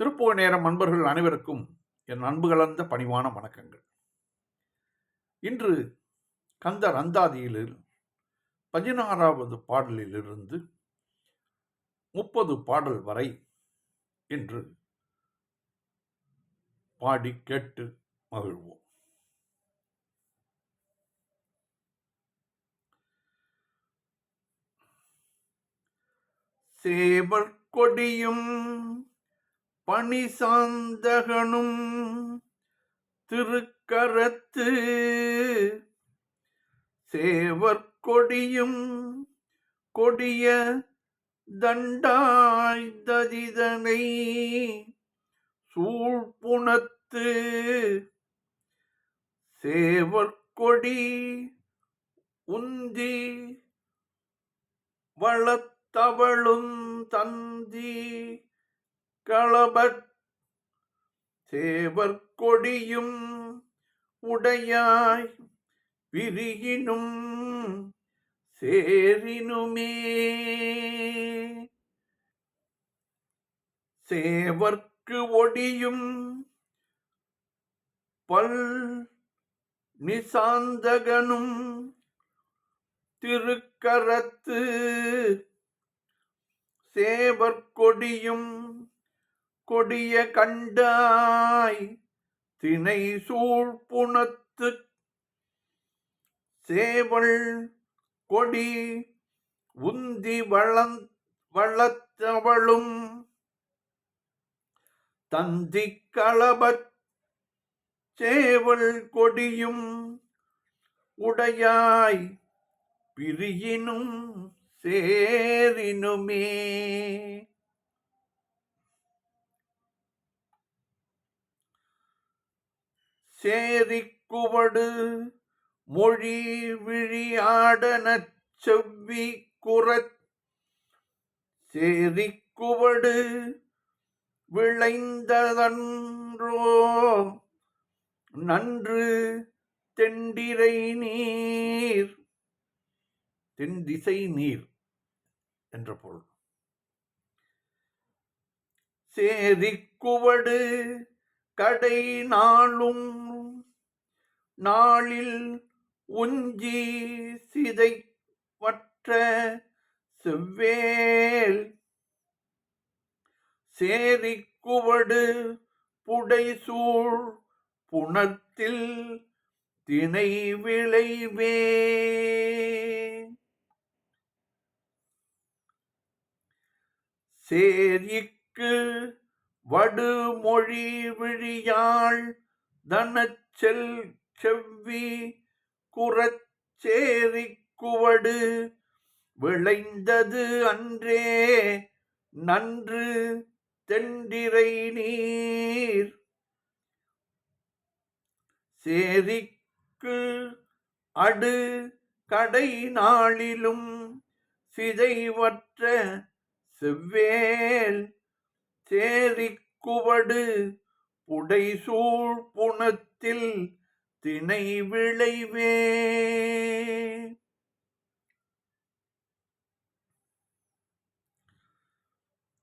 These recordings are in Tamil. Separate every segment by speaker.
Speaker 1: திருப்பூர் நேரம் அன்பர்கள் அனைவருக்கும் என் அன்பு கலந்த பணிவான வணக்கங்கள். இன்று கந்தர் அந்தாதியில் பதினாறாவது பாடலிலிருந்து முப்பது பாடல் வரை இன்று பாடி கேட்டு மகிழ்வோம். சேவல் கொடியும் பணி சாந்தகனும் திருக்கரத்து சேவர் கொடியும் கொடிய தண்டாய்ததிதனை சூழ்புணத்து சேவர்கொடி உந்தி வளத்தவளும் தந்தி களபத் சேவர் கொடியும் உடையாய் விரியினும் சேரினுமே. சேவர்க்கு ஒடியும் பல் நிசாந்தகனும் திருக்கரத்து சேவற்கொடியும் கொடிய கண்டாய் தினை சூழ்புணத்து சேவள் கொடி உந்தி வளந் வளத்தவளும் தந்தி களபச் சேவல் கொடியும் உடையாய் பிரியினும் சேரினுமே. சேரிக்குவடு மொழி விழியாடனச் செவ்வி குறச் சேரிக்குவடு விளைந்ததன்றோ நன்று தெண்டிரை நீர். தென்திசை நீர் என்ற பொருள். சேரிக்குவடு கடை நாளும் நாளில் உஞ்சி சிதை வற்ற செவ்வேல் சேரிக்குவடு புடைசூழ் புணத்தில் தினை விளைவே. சேரிக்கு வடுமொழி விழியாள் தனச்செல் செவ்வி குறச்சேரி குவடு விளைந்தது அன்றே நன்று தெண்டிரை நீர். சேரிக்கு அடு கடை நாளிலும் சிதைவற்ற செவ்வேல் சேரிக்குவடு புடைசூழ் புணத்தில் தினை விளைவே.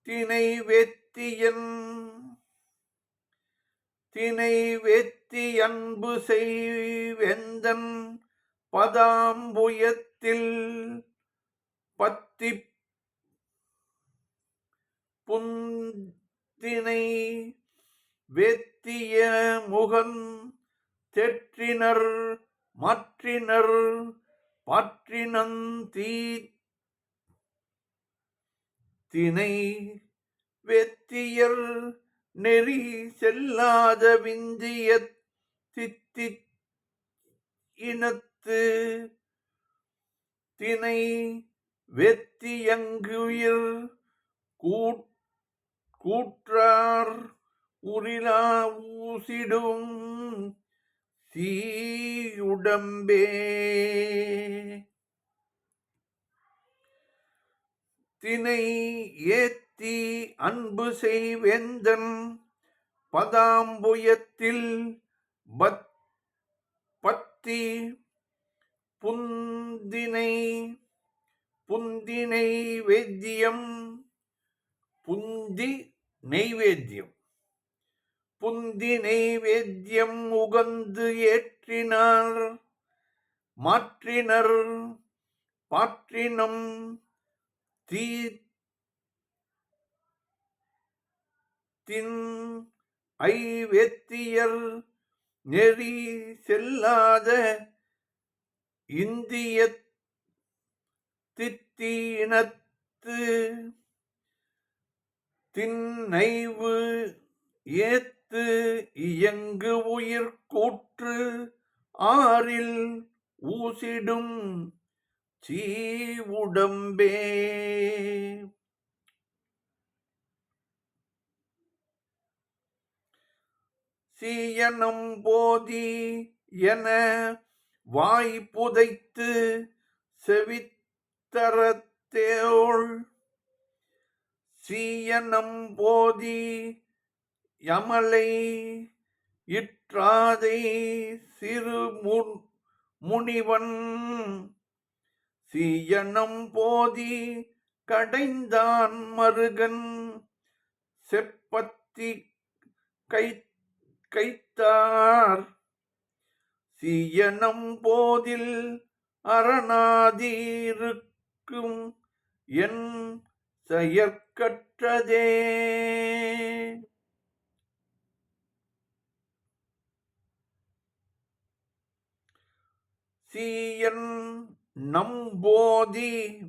Speaker 1: தினை வெத்தியன் தினை வெத்தி அன்பு செய்வெந்தன் பதாம்புயத்தில் பத்தி புந்தினை வெத்திய முகன் தெற்றினர் மற்றினர் பற்றினந்தீ தினை வெத்தியர் நெறி செல்லாத விந்திய தித்தி இனத்து தினை வெத்தியங்குயிர் கூற்றார் உரிலா ஊசிடும் தீயுடம்பே தினை ஏத்தி அன்பு செய்வேந்தன் பதாம்புயத்தில் பத் பத்தி புந்தினை புந்தினை வேத்தியம் புந்தி நெய்வேத்தியம். புந்தி நெய்வேத்தியம் உகந்து ஏற்றினார். மாற்றினர் பாற்றினம் தீ தின் ஐவேத்தியர் நெறி செல்லாத இந்திய தித்தீனத்து திண்ணைவு ஏத்து இயங்கு உயிர் கூற்று ஆறில் ஊசிடும் சீவுடம்பே. சீயனம் போதி என வாய் புதைத்து செவித்தரத்தேள். சீயனம் போதி யமலை இற்றாதை சிறு முனிவன் சீயனம் போதி கடைந்தான் மருகன் செப்பத்தி கை கைத்தார். சீயனம் போதில் அரணாதீருக்கும் என் செயற்கற்றதே. சீயன் நம்போதி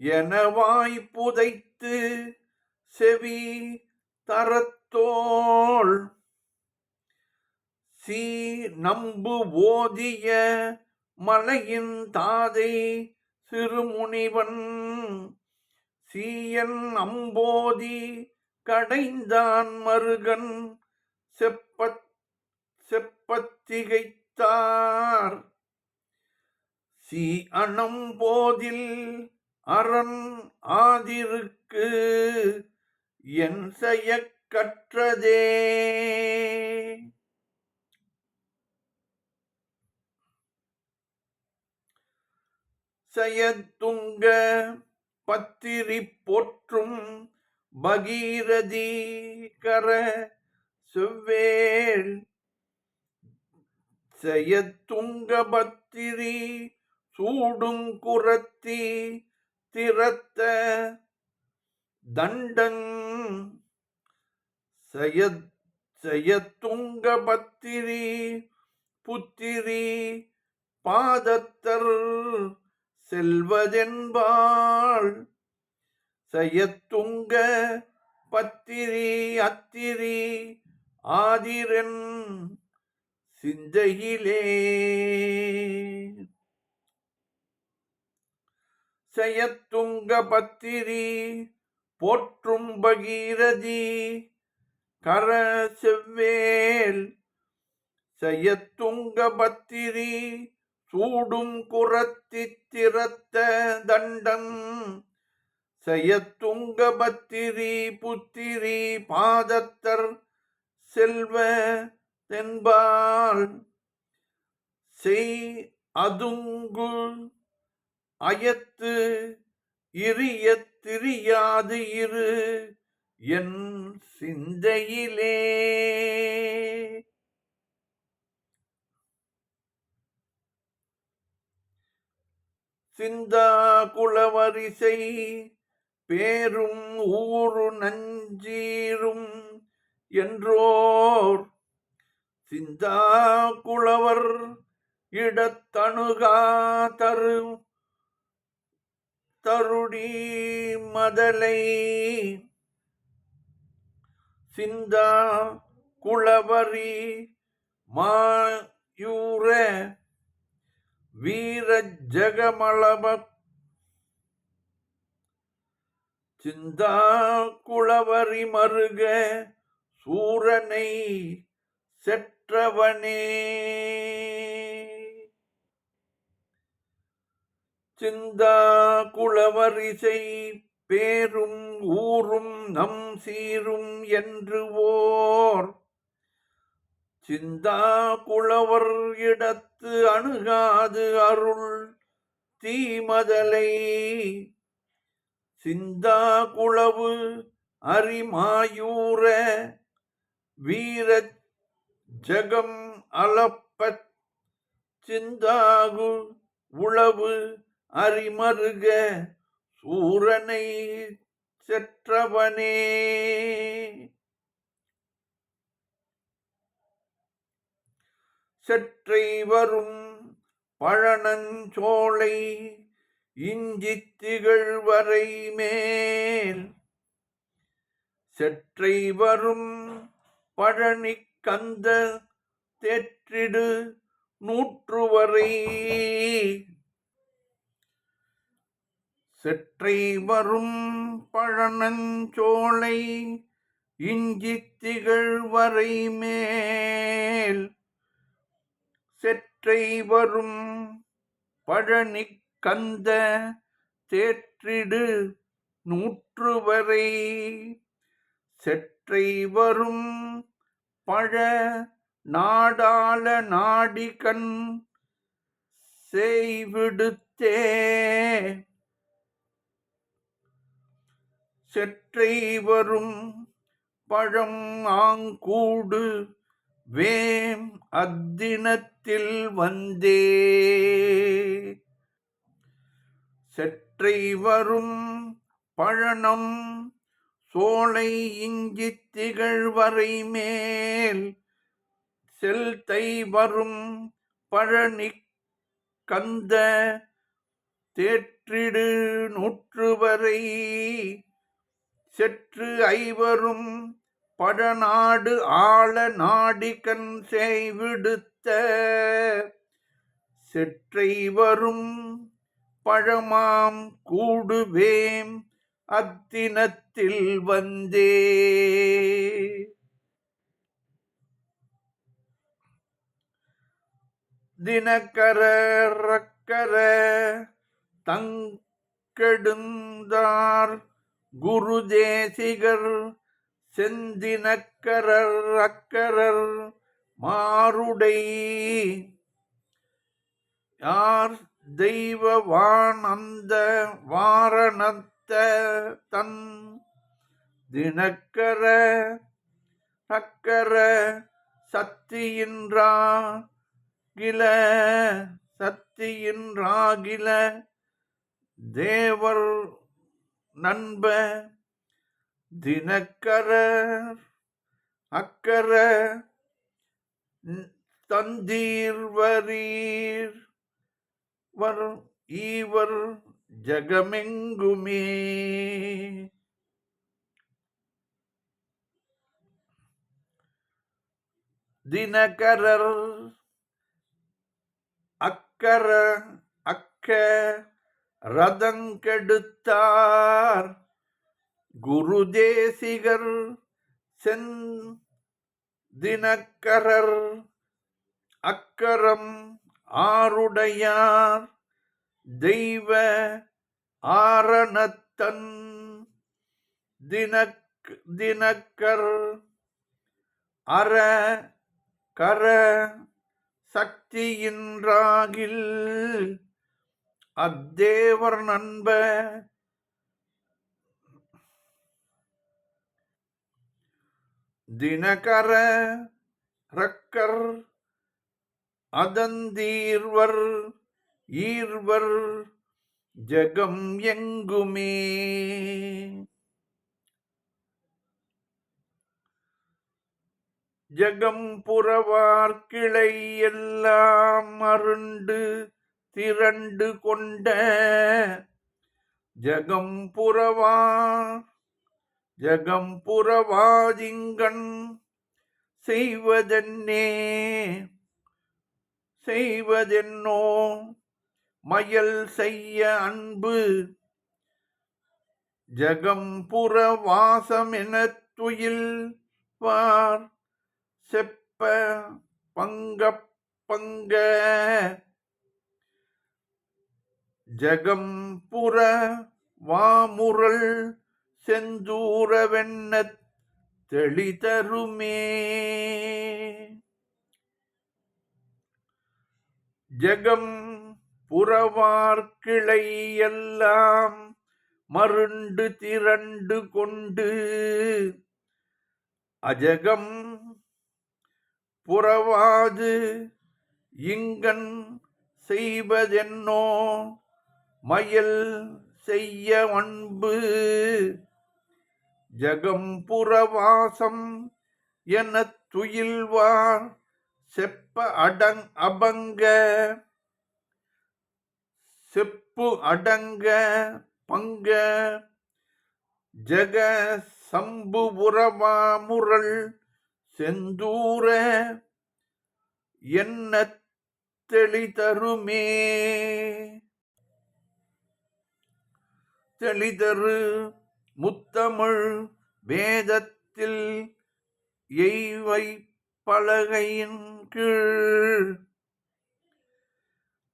Speaker 1: எனவாய் புதைத்து செவி தரத்தோள். சீ நம்பு ஓதிய மலையின் தாதை சிறுமுனிவன். சீயன் அம்போதி கடைந்தான் மருகன். செப்பத் செப்பத்திகைத்தார் சீ அணம் போதில் அரண் ஆதிருக்கு என் செய்ய கற்றதே. செயத்துங்க பத்திரி போற்றும் பகீரதி கர செவ்வேள் செயத்துங்க பத்திரி சூடுங்குரத்தி திறத்த தண்டங் செய செயத்துங்க பத்திரி புத்திரி பாதத்தர் செல்வதென்பாள். செயத்துங்க பத்திரி அத்திரி ஆதிரன் சிந்தையிலே. செயத்துங்க பத்திரி போற்றும் பகீரதி கர செவ்வேல் செயத்துங்க பத்திரி சூடும் குரத்தி திறத்த தண்டம் செயத்துங்க பத்திரி புத்திரி பாதத்தர் செல்வ தென்பால் செய் அதுங்கு அயத்து இரிய திரியாது இரு என் சிந்தையிலே. சிந்தா குளவரிசை பேரும் ஊரு நஞ்சீரும் என்றோர். சிந்தா குளவர் இடத்தணுகா தரும் தருடி மதலை. சிந்தா குளவரி மாயூர வீர ஜகமளப சிந்தா குளவரி மருக சூரனை செற்றவனே. சிந்தா குளவரிசை பேரும் ஊரும் நம் சீரும் என்று ஓர் சிந்தா குளவர் இடத்து அணுகாது அருள் தீமதலை. சிந்தா குளவு அரிமாயூர வீர ஜகம் அளப்பத் சிந்தாகு உளவு அறிமருக சூரனை செற்றவனே. செற்றை வரும் பழனஞ்சோலை இஞ்சி திகழ்வரை மேல். செற்றை வரும் பழனி கந்த தேற்றிடு நூற்றுவரை. செற்றை வரும் பழனஞ்சோலை இஞ்சி திகழ்வரை மேல். செற்றை வரும் பழனி கந்த தேற்றிடு நூற்றுவரை செற்றை வரும் பழ நாடாள நாடிகண் செய்விடுத்தே. செற்றை வரும் பழம் ஆங்கூடு வேம் அத்தினத்தில் வந்தே. செற்றை வரும் பழனம் சோலை இஞ்சி திகழ்வரை மேல். செல்தை வரும் பழனி கந்த தேற்றிடு நூற்றுவரை. செற்று ஐவரும் படநாடு ஆள நாடிகன் செய்விடுத்த செற்றை வரும் பழமாம் கூடுவேம் அத்தினத்தில் வந்தே. தினக்கர ரக்கர தங்கெடுந்தார் குரு தேசிகர் செந்தினக்கரர் அக்கரர் மாருடை. யார் தெய்வவான் அந்த வாரணத்த தன் தினக்கர அக்கர சத்தியின்றா கில சத்தியின்றாகில தேவர் நண்ப தினக்கர அக்கர தந்தீர்வரீர் வர் ஈவர் ஜகமெங்குமே. தினகரர் அக்கர அக்க ரதங்கெடுத்தார் குரு தேசிகர் சென் தினக்கரர் அக்கரம் ஆருடையார். தெய்வ ஆரணத்தன் தினக் தினக்கர் அற கர சக்தியின்றாகில் அத்தேவர் நண்ப. தினகர ரக்கர் அதந்தீர்வர் ஈர்வர் ஜகம் எங்குமே. ஜகம் புறவார்கிளை எல்லாம் அருண்டு திரண்டு கொண்ட ஜகம் புறவா ஜகம் புறவாதிங்கண் செய்வதென்னே செய்வதென்னோ மயல் செய்ய அன்பு. ஜகம்புர வாசமினத்துயில் வார் செப்ப பங்க பங்க ஜகம்புற வாமுரல் செந்தூர வெண்ணத் தெளிதருமே. ஜகம் புறவார்கிளை எல்லாம் மருண்டு திரண்டு கொண்டு அஜகம் புறவாது இங்கன் செய்வதென்னோ மயல் செய்ய அன்பு ஜகம்புறவாசம் என துயில்வார் செப்ப அடங் அபங்க செப்பு அடங்க பங்க ஜக சம்புபுறவாமுரல் செந்தூர என்ன தெளிதருமே. தெளிதரு முத்தமிழ் வேதத்தில் எய்வை பலகையின் கீழ்.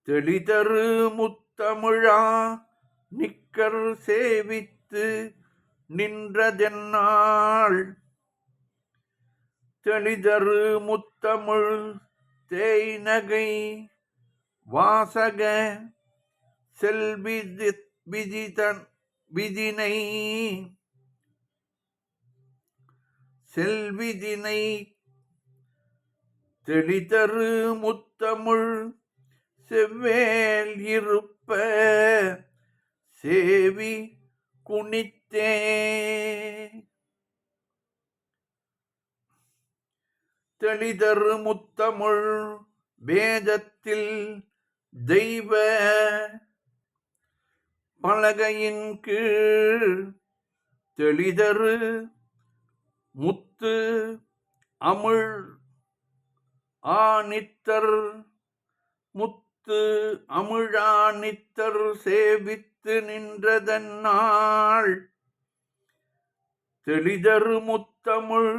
Speaker 1: தெளிதரு முத்தமிழா நிக்கர் சேவித்து நின்றதென்னாள் தெளிதரு முத்தமிழ் தேய்நகை வாசக செல்வி விதிதன் விதினை செல்விதினை தெளிதரு முத்தமிழ் செவ்வேல் இருப்ப சேவி குனித்தே. தெளிதரு முத்தமிழ் வேதத்தில் தெய்வ பலகையின் கீழ் தெளிதரு முத்து அமிழ் ஆனித்தர் முத்து அமிழானித்தர் சேவித்து நின்றதன்னாள் தெளிதரு முத்தமிழ்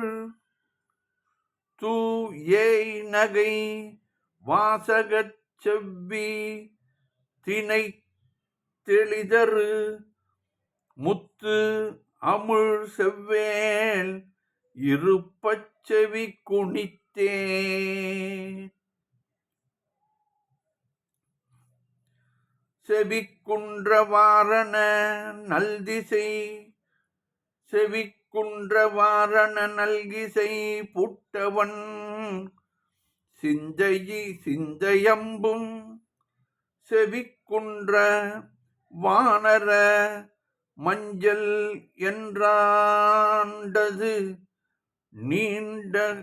Speaker 1: தூ ஏய் நகை வாசகச் செவ்வி தினை தெளிதரு. முத்து அமுழ் செவ்வேல் இருப்பச்செவி குனித்தே. செவிக்குன்றவாரண நல்திசை செவிக்குன்றவாரண நல்கிசை புட்டவன். சிந்தையி சிந்தையம்பும் செவிக்குன்ற வானர மஞ்சள் என்றாண்டது. நீண்ட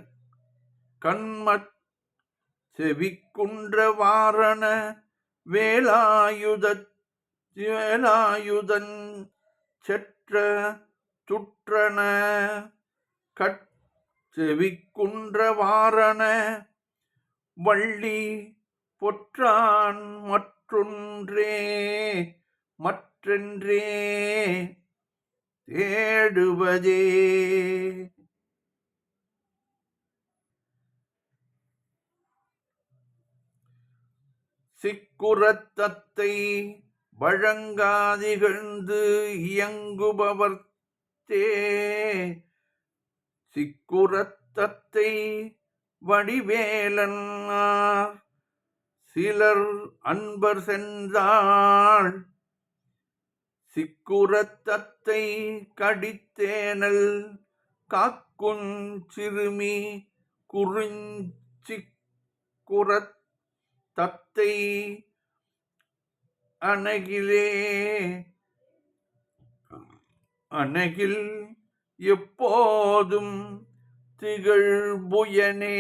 Speaker 1: கண்மத் செவிக்குன்ற வாரண வேலாயுத வேலாயுதன் செற்ற துற்றன கட் செவிக்குன்ற வாரண வள்ளி பொற்றான் மற்றொன்றே மற்றென்றே தேடுவதே. சிக்குரத்தத்தை வழங்காதிகழ்ந்து இயங்குபவர்த்தே. சிக்குரத்தத்தை வடிவேலன் சிலர் அன்பர் சென்றாள் சிக்குரத்தத்தை கடித்தேனல் காக்குஞ் சிறுமி குறிஞ்சிக்குரத் தத்தை அணகிலே அணகில் எப்போதும் திகழ்புயனே.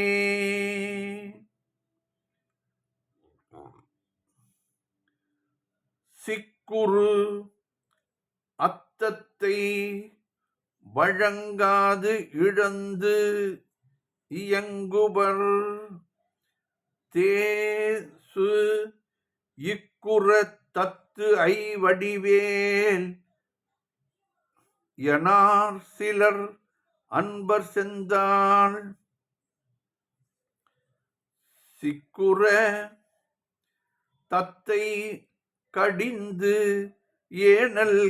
Speaker 1: சிக்குறு அத்தத்தை வழங்காது இழந்து இயங்குபர். தேசு இக்குற தத்து ஐ வடிவேல் எனார் சிலர் அன்பர் செந்தாள். சிக்குற தத்தை கடிந்து ஏனல்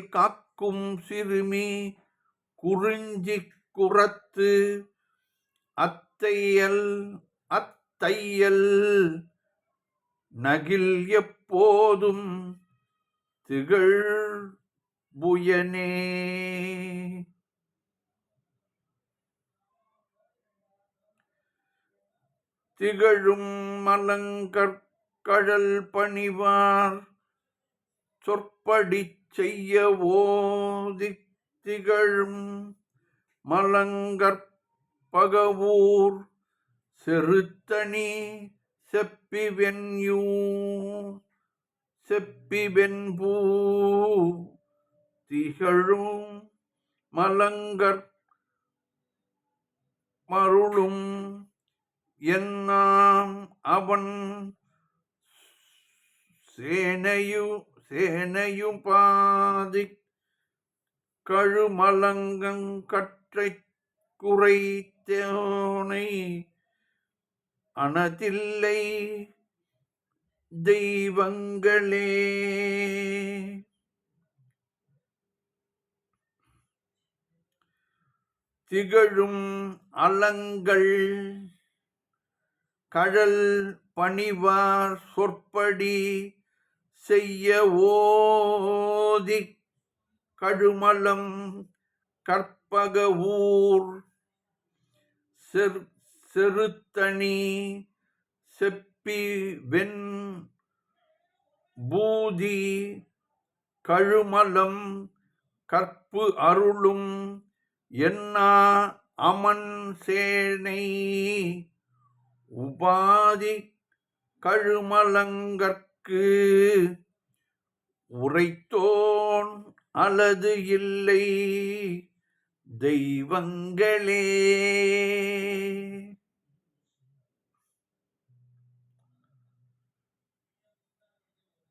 Speaker 1: காக்கும் சிறுமி குறிஞ்சி குரத்து அத்தையல் அத்தையல் நகில் எப்போதும் திகழ் புயனே திகழும் மலங்கற்கழல் பணிவார் சொற்படி செய்ய திகழும் மலங்கற்பகவூர் செருத்தணி செப்பிவென்யூ செப்பிவென்பூ திகழும் மலங்கற் மருளும் என்னாம் அவன் சேனையு சேனையும் பாதி கழுமலங்கற்றை குறைத்தோனை அனதில்லை தெய்வங்களே. திகழும் அலங்கள் கழல் பணிவார் சொற்படி செய்ய ஓதி கழுமலம் கற்பக ஊர் செருத்தணி செப்பி வெண் பூதி கழுமலம் கற்பு அருளும் என்னா அமன் சேனை உபாதி கழுமலங்கற்கு உரைத்தோன் அல்லது இல்லை தெய்வங்களே.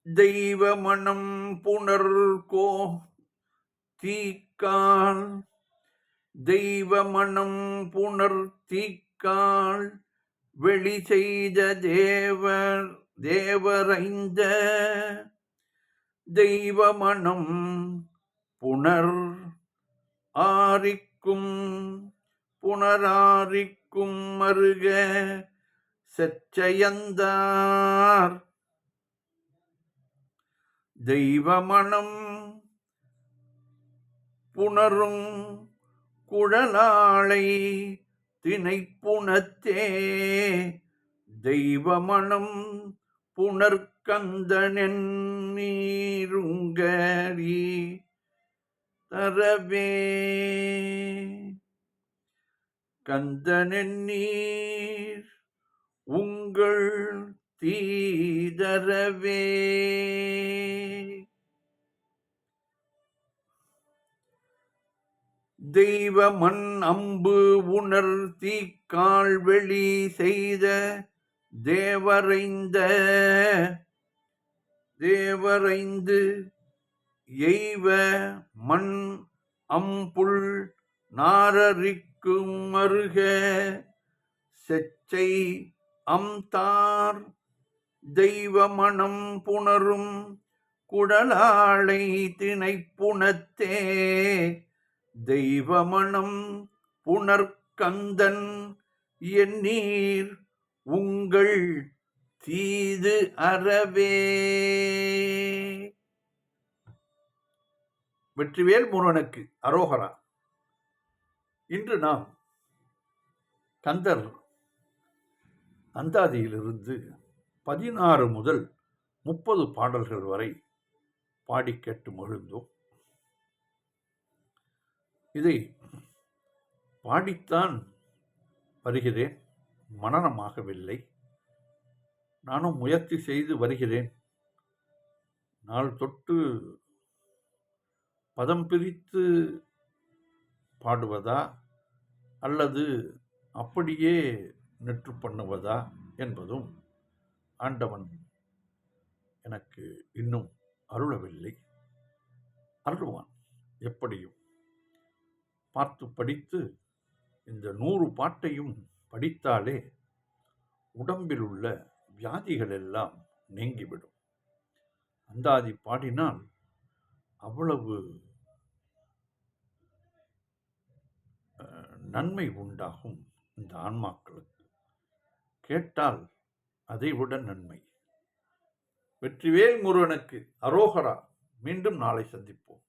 Speaker 1: தெய்வ மனம் புனர்கோ தீக்கால் தெய்வ மனம் புனர் தீக்கால் வெளி செய்த தேவர் தேவரைந்த தெய்வமணம் புனர் ஆரிக்கும் புனராரிக்கும் மருக செச்சயந்தார். தெய்வமணம் புணரும் குழலாளை திணைப்புணத்தே தெய்வமணம் புணர்கந்தனென் நீருங்கரி தரவே. கந்தனென் நீர் உங்கள் தீதரவே. தெய்வ மண் அம்பு உணர் தீக்கால் வெளி செய்த தேவரைந்த தேவரைந்து எய்வ மண் அம்புள் நாரரிக்கும் மருக செச்சை அம்தார் தெய்வ மணம் புணரும் குடலாளை திணைப்புணத்தே தெய்வமணம் புனர்கந்தன் எண்ணீர் உங்கள் தீது அறவே. வெற்றிவேல் முருகனுக்கு அரோகரா. இன்று நாம் கந்தர் அந்தாதியிலிருந்து பதினாறு முதல் முப்பது பாடல்கள் வரை பாடி கேட்டு மகிழ்ந்தோம். இதை பாடித்தான் வருகிறேன். மனநமாகவில்லை. நானும் முயற்சி செய்து வருகிறேன். நாள் தொட்டு பதம் பிரித்து பாடுவதா? அல்லது அப்படியே நெற்று பண்ணுவதா? என்பதும் ஆண்டவன் எனக்கு இன்னும் அருளவில்லை. அருள்வான் எப்படியும் பார்த்து படித்து இந்த நூறு பாட்டையும் படித்தாலே உடம்பில் உள்ள வியாதிகள் எல்லாம் நீங்கிவிடும். அந்தாதி பாடினால் அவ்வளவு நன்மை உண்டாகும் இந்த ஆன்மாக்களுக்கு. கேட்டால் அதைவிட நன்மை. வெற்றிவேல் முருகனுக்கு அரோகரா மீண்டும் நாளை சந்திப்போம்.